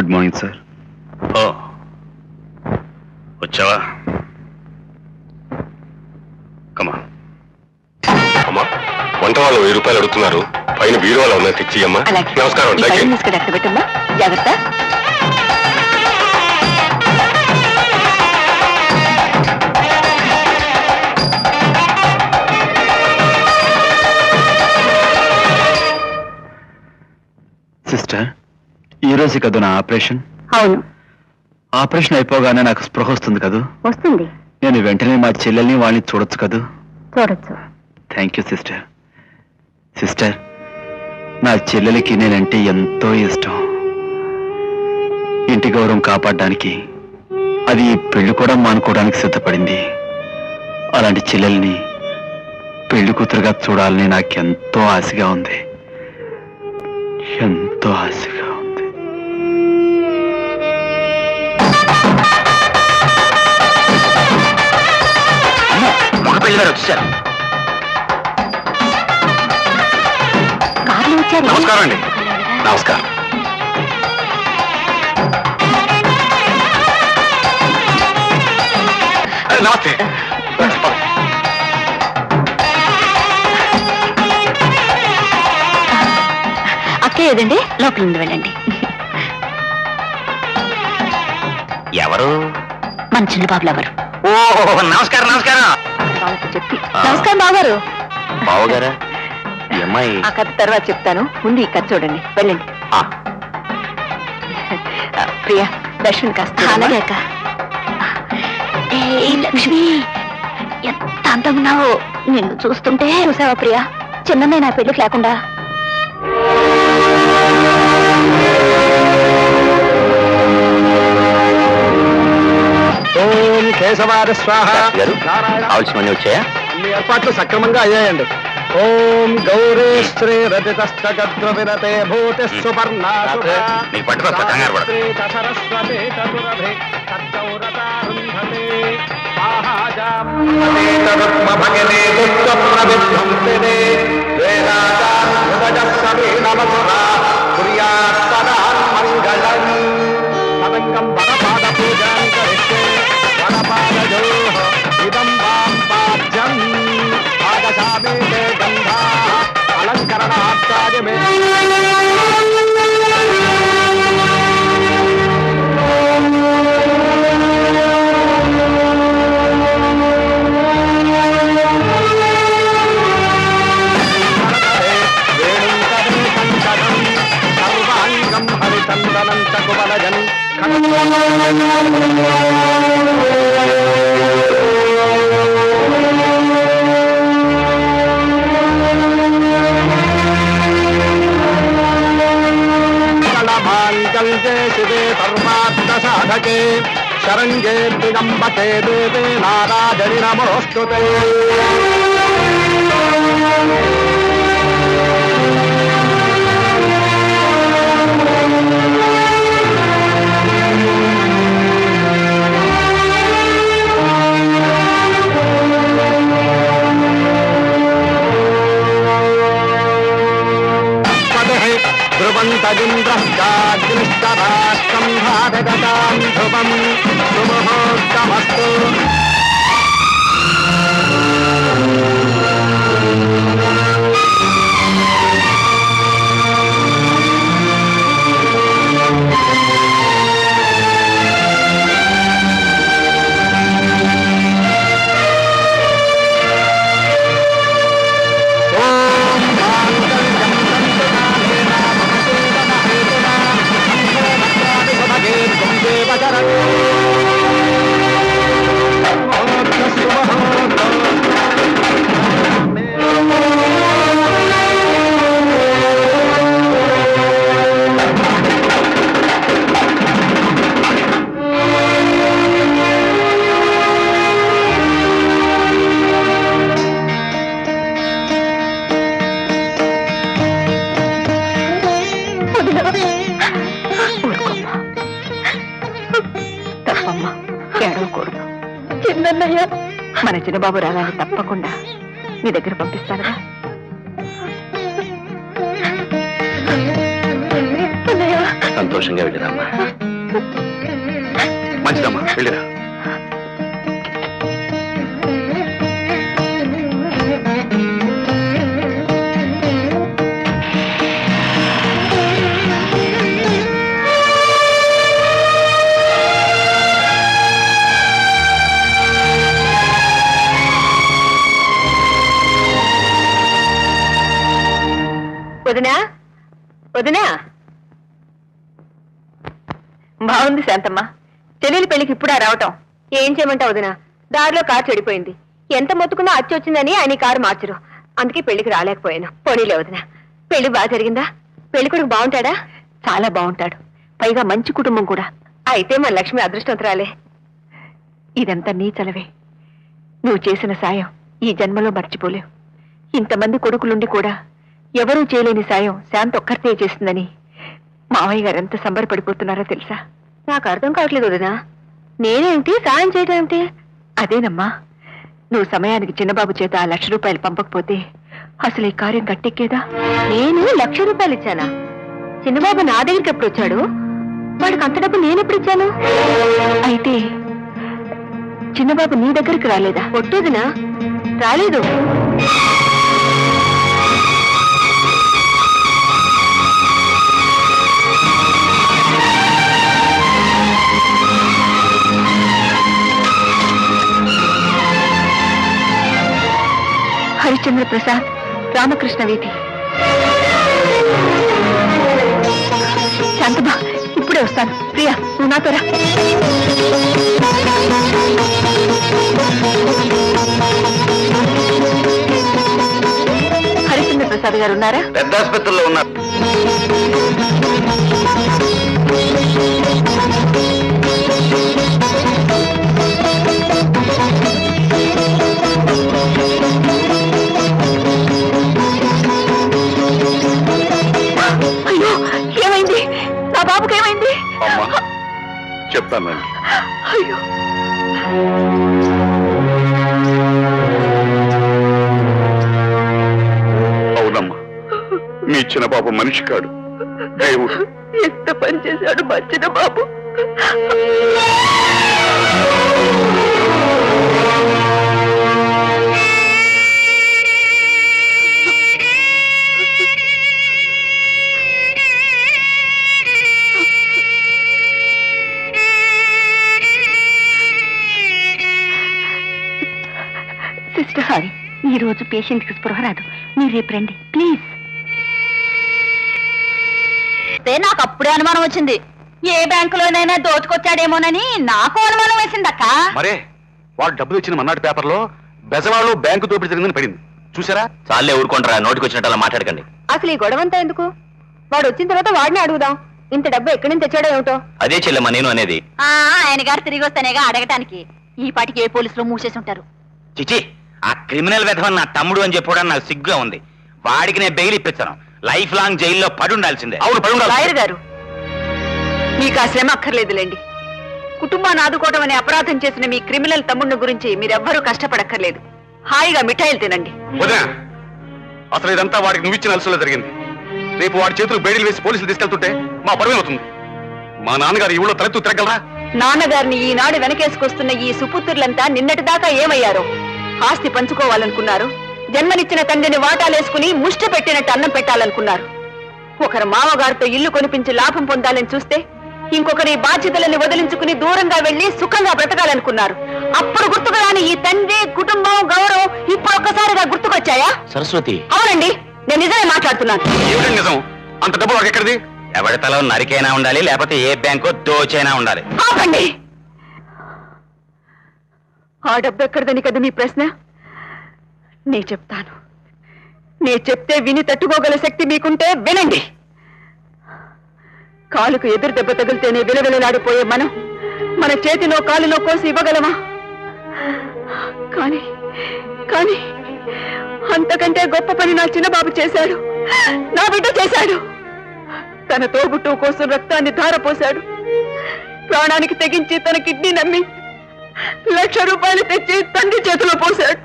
Good morning sir. ఓ వచ్చావా? కమా. అమ్మా వంట వాళ్ళు వెయ్యి రూపాయలు అడుగుతున్నారు. పైన బీరువాలో ఉన్నాయి తెచ్చి అమ్మా అలాగే నమస్కారం ఈ దయచేయండి. పైన తీసుకుని అక్కడ పెట్టమ్మా. జాగ్రత్త. ఈ రోజు కదూ నా ఆపరేషన్? అవును. ఆపరేషన్ అయిపోగానే నాకు స్పృహ వస్తుంది కదూ? వస్తుంది. నేను వెంటనే మా చెల్లెల్ని వాళ్ళని చూడొచ్చు కదూ? చూడొచ్చు. థ్యాంక్ యూ సిస్టర్ సిస్టర్ నా చెల్లెలకి నేనంటే ఎంతో ఇష్టం. ఇంటి గౌరవం కాపాడడానికి అది పెళ్ళి కూడా మానుకోవడానికి సిద్ధపడింది. అలాంటి చెల్లెల్ని పెళ్ళి కూతురుగా చూడాలని నాకెంతో ఆశగా ఉంది. ఎంతో ఆశగా. మగ పెళ్ళి గారు వచ్చారు కార్లు వచ్చారు. నమస్కారం అండి. నమస్కారం. నమస్తే. అక్కే ఏదండి? లోపల నుండి వెళ్ళండి. ఎవరు? మన చిన్న బాబులు ఎవరు? ఓ నమస్కారం నమస్కారం. వాళ్ళకి చెప్పి. నమస్కారం బాగారు బావగారా? ఈ అమ్మాయి ఆ కథ తర్వాత చెప్తాను. ముందు ఈ కథ చూడండి. వెళ్ళండి. ఆ, ప్రియా లక్ష్మిని కాస్త అలాగే అక్క. లక్ష్మి ఎంత అంతకున్నావు నిన్ను చూస్తుంటే చూసావా ప్రియా? చిన్నమే నా పెళ్ళికి లేకుండా. ఓం కేశవాద స్వాహ. గారు కావాల్సినవన్నీ వచ్చాయా? అన్ని ఏర్పాట్లు సక్రమంగా అయ్యాయండి. ఓం గౌరీ శ్రీ రజతస్తగద్ర విరతే భూతి సుపర్ణ నీకు పట్టుకొస్తా, కంగారు పడకు. సరస్వతి చతురభే కచ్చౌరతారుంధతే భగనే దుఃఖ ప్రవిధ్వంసినే వేదాచాన్ హృదయ సమే साधके शरंगे दिगम्बके देवे नाराजनि नमोस्तुते ధ్రువంతజింద్రశ్చాగ్నిష్టరాష్ట్రం భారగతాం ధ్రువం సుముహూర్తమస్తు చిన్నయ్య మన చిన్నబాబు రాగానే తప్పకుండా మీ దగ్గర పంపిస్తానుగా. సంతోషంగా వెళ్ళిరమ్మా మంచిదమ్మా వెళ్ళిరా. వదినా. బాగుంది శాంతమ్మ. చెల్లెలి పెళ్ళికి ఇప్పుడా రావటం. ఏం చేయమంటావు వదినా? దారిలో కారు చెడిపోయింది. ఎంత మొత్తుకున్నా అచ్చి వచ్చిందని ఆయన కారు మార్చరు. అందుకే పెళ్ళికి రాలేకపోయాను. పోనీలే వదినా. పెళ్ళి బాగా జరిగిందా? పెళ్ళి కొడుకు బాగుంటాడా? చాలా బాగుంటాడు. పైగా మంచి కుటుంబం కూడా. అయితే మన లక్ష్మి అదృష్టవంతురాలే. ఇదంతా నీ చలవే. నువ్వు చేసిన సాయం ఈ జన్మలో మర్చిపోలేవు. ఇంతమంది కొడుకులుండి కూడా ఎవరూ చేయలేని సాయం శాంత ఒక్కరితే చేస్తుందని మావయ్య గారు ఎంత సంబరపడిపోతున్నారో తెలుసా? నాకు అర్థం కావట్లేదు వదినా. నేనేమిటి? సాయం చేయడం ఏమిటి? అదేనమ్మా. నువ్వు సమయానికి చిన్నబాబు చేత ఆ లక్ష రూపాయలు పంపకపోతే అసలు ఈ కార్యం గట్టెక్కేదా? నేను లక్ష రూపాయలు ఇచ్చానా? చిన్నబాబు నా దగ్గరికి ఎప్పుడు వచ్చాడు? వాడికి అంత డబ్బు నేను ఎప్పుడు ఇచ్చాను? అయితే చిన్నబాబు నీ దగ్గరికి రాలేదా? ఒట్టేదినా రాలేదు. హరిశ్చంద్ర ప్రసాద్ రామకృష్ణ వీధి. శాంతమ్మా ఇప్పుడే వస్తాను. ప్రియా నువ్వు నాతో రా. హరిశ్చంద్ర ప్రసాద్ గారు ఉన్నారా? పెద్ద ఆసుపత్రిలో ఉన్నారు. అయ్యో. అవునమ్మా మీ చిన్న బాబు మనిషి కాడు దేవుడు. ఎంత పని చేశాడు మా చిన్న బాబు సిస్టర్ హారి ఈ రోజు పేషెంట్కి స్పృహ రాదు. మీరు రేపు రండి. ప్లీజ్. నాకు అప్పుడే అనుమానం వచ్చింది. ఏ బ్యాంకులోనైనా దోచుకొచ్చాడేమోనని నాకు అనుమానం వేసిందక్క. మరే వాడు డబ్బులు ఇచ్చిన మన్నాడు పేపర్లో బెజవాడలో బ్యాంకు దోపిడీ జరిగిందని పడింది. చూసారా? చాలే ఊరుకుంటారా నోటికి వచ్చినట్టు అలా మాట్లాడకండి. అసలు ఈ గొడవంతా ఎందుకు? వాడు వచ్చిన తర్వాత వాడిని అడుగుదాం. ఇంత డబ్బు ఎక్కడి నుంచి తెచ్చాడో ఏమిటో. అదే చెల్లెమ్మ నేను అనేది. ఆయన గారు తిరిగి వస్తేనేగా అడగటానికి. ఈ పాటికి ఏ పోలీసులు మూసేసి ఉంటారు? చిచి ఆ క్రిమినల్ విధవన్ నా తమ్ముడు అని చెప్పడానికి నాకు సిగ్గుగా ఉంది. వాడికి నేను బెయిల్ ఇప్పించను. లైఫ్ లాంగ్ జైల్లో పడి ఉండాల్సిందే అవును పడి ఉండాలి. లాయర్ గారు మీకు ఆ శ్రమ అక్కర్లేదులేండి. కుటుంబాన్ని ఆదుకోవడం అనే అపరాధం చేసిన మీ క్రిమినల్ తమ్ముడిని గురించి మీరెవ్వరూ కష్టపడక్కర్లేదు. హాయిగా మిఠాయిలు తినండి. వదినా అసలు ఇదంతా వాడికి నువ్వు ఇచ్చిన అలసలో జరిగింది. రేపు వాడి చేతులు బేడీలు వేసి పోలీసులు తీసుకెళ్తుంటే మా పరువు అవుతుంది మా నాన్నగారు ఈ ఊళ్ళో తలెత్తు తిరగలరా? నాన్నగారిని ఈనాడు వెనకేసుకొస్తున్న ఈ సుపుత్రులంతా నిన్నటిదాకా ఏమయ్యారో? ఆస్తి పంచుకోవాలనుకున్నారు. జన్మనిచ్చిన తండ్రిని వాటాలేసుకుని ముష్టి పెట్టినట్టు అన్నం పెట్టాలనుకున్నారు. ఒకరు మామగారితో ఇల్లు కొనిపించి లాభం పొందాలని చూస్తే ఇంకొకరి బాధ్యతలని వదిలించుకుని దూరంగా వెళ్ళి సుఖంగా బ్రతకాలనుకున్నారు. అప్పుడు గుర్తుకు రాని ఈ తండ్రి కుటుంబం గౌరవం ఇప్పుడు ఒక్కసారిగా గుర్తుకొచ్చాయా? సరస్వతి. అవునండి నేను నిజమే మాట్లాడుతున్నాను. నిజం? అంత డబ్బు ఎక్కడిది ఎవరి తల నరికైనా ఉండాలి లేకపోతే ఏ బ్యాంకో దోచైనా ఉండాలి. ఆపండి! ఆ డబ్బు ఎక్కడదని కదా మీ ప్రశ్న? నే చెప్తాను. నే చెప్తే విని తట్టుకోగల శక్తి మీకుంటే వినండి. కాలుకు ఎదురు దెబ్బ తగిలితేనే విలవిలలాడిపోయే మనం మన చేతిలో కాలులో కోసి ఇవ్వగలమా? కానీ కానీ అంతకంటే గొప్ప పని నా చిన్నబాబు చేశాడు. నా బిడ్డ చేశాడు. తన తోబుట్టు కోసం రక్తాన్ని ధారపోశాడు. ప్రాణానికి తెగించి తన కిడ్నీ నమ్మి లక్ష రూపాయలు తెచ్చి తండ్రి చేతిలో పోశాడు.